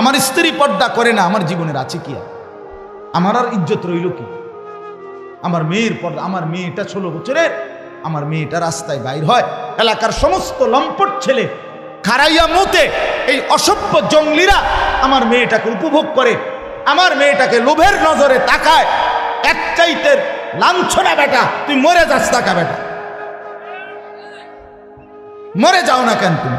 আমার স্ত্রী পর্দা করে না, আমার জীবনের আছে কি? আমার আর ইজ্জত রইল কি? আমার মেয়ের পর্দা, আমার মেয়েটা ষোলো বছরের, আমার মেয়েটা রাস্তায় বাইর হয়, এলাকার সমস্ত লম্পট ছেলে খারাইয়া মুতে এই অসভ্য জঙ্গলিরা আমার মেয়েটাকে উপভোগ করে, আমার মেয়েটাকে লোভের নজরে তাকায়, এক চাইতের লাঞ্ছনা বেটা, তুই মরে যাস তাকা বেটা? মরে যাও না কেন তুমি?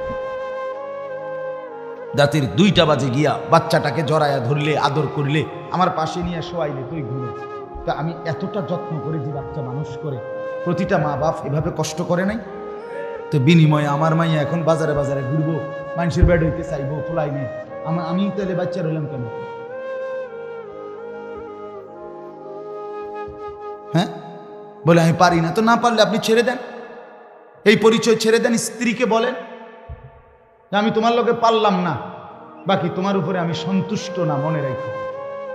রাতের দুইটা বাজে গিয়া বাচ্চাটাকে জড়ায়া ধরলে, আদর করলে, আমার পাশে নিয়ে শোয়াইলে তুই ঘুরে। তা আমি এতটা যত্ন করে যে বাচ্চা মানুষ করে, প্রতিটা মা বাপ এভাবে কষ্ট করে নাই? তো বিনিময়ে আমার মাইয়া এখন বাজারে বাজারে ঘুরবো, মানুষের বেড হইতে চাইব ফোলাই নেই আমার আমি তাহলে বাচ্চা রইলাম কেন? হ্যাঁ? বলে, আমি পারি না। তো না পারলে আপনি ছেড়ে দেন। এই পরিচয় ছেড়ে দেন, স্ত্রীকে বলেন আমি তোমার লোকে পারলাম না। বাকি তোমার উপরে আমি সন্তুষ্ট না, মনে রাখো।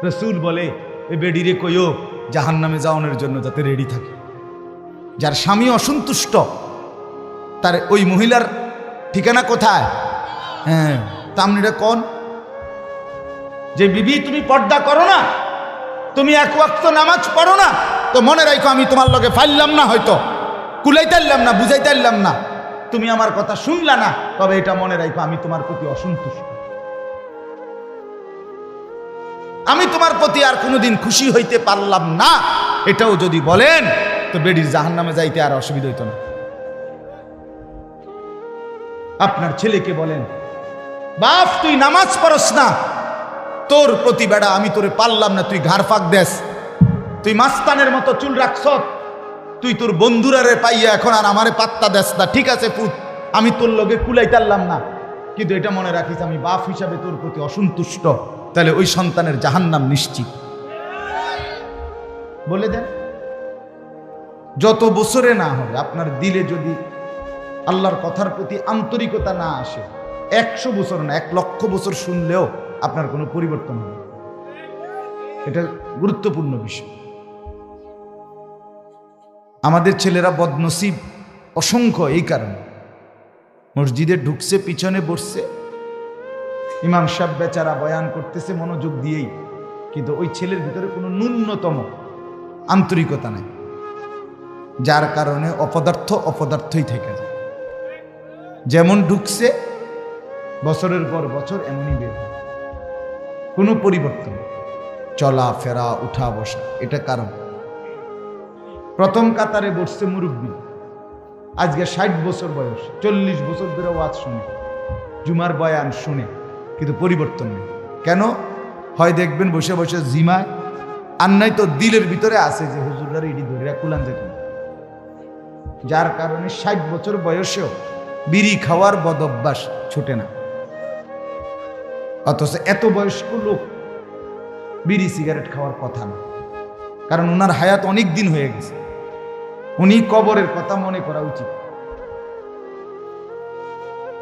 রসুল বলে এই বেডিরে কইও জাহান নামে যাওয়ানোর জন্য যাতে রেডি থাকে। যার স্বামী অসন্তুষ্ট, তার ওই মহিলার ঠিকানা কোথায়? হ্যাঁ তামনিটা কোন? যে বিবি, তুমি পর্দা করো না, তুমি এক ওয়াক্ত নামাজ পড়ো না, তো মনে রাখো আমি তোমার লগে ফাইললাম না হয়তো কুলাইতারলাম না বুঝাইতারলাম না। তুমি আমার কথা শুনলা না, তবে এটা মনে রাখো আমি তোমার প্রতি অসন্তুষ্ট। আমি তোমার প্রতি আর কোনোদিন খুশি হইতে পারলাম না। এটাও যদি বলেন, তো বেডির জাহান নামে যাইতে আর অসুবিধা হইত না। আপনার ছেলেকে বলেন, বাপ, তুই নামাজ পড়স না। তোর প্রতি বেড়া আমি তোরে পারলাম না, তুই ঘাড় ফাঁক দেস। তুই মাস্তানের মতো চুল রাখছ। তুই তোর বন্ধুরারে পাইয়া এখন আর আমারে পাত্তা দেস না। ঠিক আছে, পুত, আমি তোর লগে কুলাইতারলাম না। কিন্তু এটা মনে রাখিস, আমি বাপ হিসাবে তোর প্রতি অসন্তুষ্ট। তাহলে ওই সন্তানের জাহান্নাম নিশ্চিত। বলে দেন, যত বছরে না হবে, আপনার দিলে যদি আল্লাহর কথার প্রতি আন্তরিকতা না আসে, একশো বছর না, এক লক্ষ বছর শুনলেও আপনার কোনো পরিবর্তন হবে এটা গুরুত্বপূর্ণ বিষয়। আমাদের ছেলেরা বদনসিব অসংখ্য এই কারণে। মসজিদে ঢুকছে, পিছনে বসছে ইমাম সাহেব বেচারা বয়ান করতেছে মনোযোগ দিয়েই। কিন্তু ওই ছেলের ভিতরে কোনো ন্যূনতম আন্তরিকতা নাই। যার কারণে অপদার্থ অপদার্থই থেকে যায়। যেমন ঢুকছে, বছরের পর বছর এমনই বের। কোনো পরিবর্তন চলা, ফেরা, উঠা, বসা, এটা কারণ। প্রথম কাতারে বসছে মুরব্বী। আজকে ষাট বছর বয়স, চল্লিশ বছর ধরে ওয়াজ শুনে। জুমার বয়ান শুনে। কিন্তু পরিবর্তন নেই। কেন? হয় দেখবেন বসে বসে জিমায়, আর নাই তো দিলের ভিতরে আছে যে হুজুরার ইডি ধরিয়া কুলান যেত যার কারণে ষাট বছর বয়সেও বিড়ি খাওয়ার বদ অভ্যাস ছুটে না। অথচ এত বয়স্ক লোক বিড়ি সিগারেট খাওয়ার কথা না। কারণ ওনার হায়াত অনেক দিন হয়ে গেছে। উনি কবরের কথা মনে করা উচিত।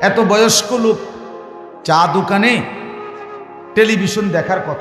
এত বয়স্ক লোক চা দোকানে টেলিভিশন দেখার কথা।